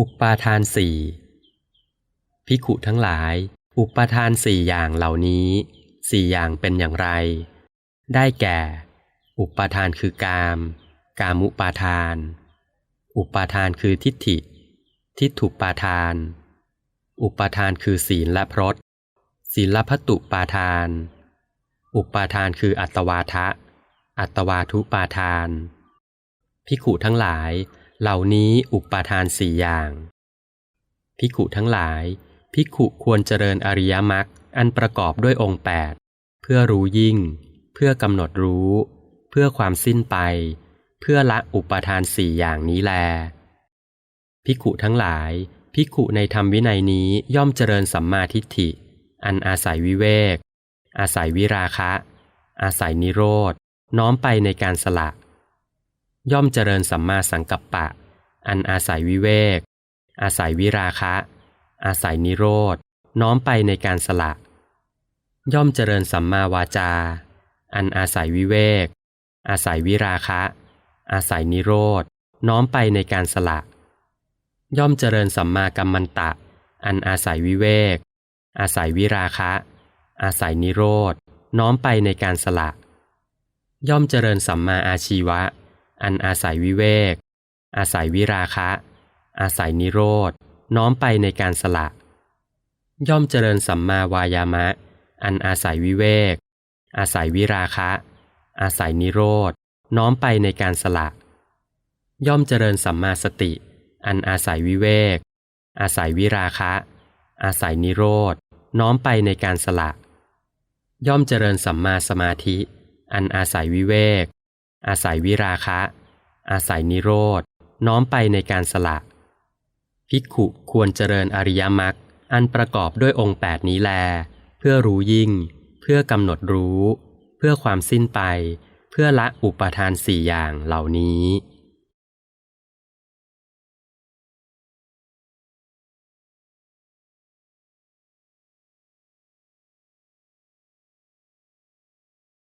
อุปาทานสี่ภิกขุทั้งหลาย อุปาทานสี่อย่างเหล่านี้สี่อย่างเป็นอย่างไร ได้แก่ อุปาทานคือกาม กามุปาทาน อุปาทานคือทิฏฐิ ทิฏฐุปาทาน อุปาทานคือศีลและพรตศีลพัตุปาทาน อุปาทานคืออัตวาทะ อัตวาทุปาทานภิขุทั้งหลาย เหล่านี้อุปาทานสี่อย่างภิกุทั้งหลายภิกุควรเจริญอริยมรรคอันประกอบด้วยองค์แปดเพื่อรู้ยิ่ง เพื่อกำหนดรู้ เพื่อความสิ้นไป เพื่อละอุปาทานสี่อย่างนี้แลภิกุทั้งหลายภิกุในธรรมวินัยนี้ย่อมเจริญสัมมาทิฏฐิ อันอาศัยวิเวก อาศัยวิราคะ อาศัยนิโรธน้อมไปในการสละ ย่อมเจริญสัมมาสังกัปปะ อันอาศัยวิเวก อาศัยวิราคะ อาศัยนิโรธ น้อมไปในการสละ ย่อมเจริญสัมมาวาจา อันอาศัยวิเวก อาศัยวิราคะ อาศัยนิโรธ น้อมไปในการสละ ย่อมเจริญสัมมากัมมันตะ อันอาศัยวิเวก อาศัยวิราคะ อาศัยนิโรธ น้อมไปในการสละ ย่อมเจริญสัมมาอาชีวะ อันอาศัยวิเวก อาศัยวิราคะ อาศัยนิโรธ น้อมไปในการสละ ย่อมเจริญสัมมาวายามะ อันอาศัยวิเวก อาศัยวิราคะ อาศัยนิโรธ น้อมไปในการสละ ย่อมเจริญสัมมาสติ อันอาศัยวิเวก อาศัยวิราคะ อาศัยนิโรธ น้อมไปในการสละ ย่อมเจริญสัมมาสมาธิ อันอาศัยวิเวก อาศัยวิราคะ อาศัยนิโรธ น้อมไปในการสละ ภิกขุควรเจริญอริยมรรคอันประกอบด้วยองค์แปดนี้แล เพื่อรู้ยิ่ง เพื่อกำหนดรู้ เพื่อความสิ้นไป เพื่อละอุปทานสี่อย่างเหล่านี้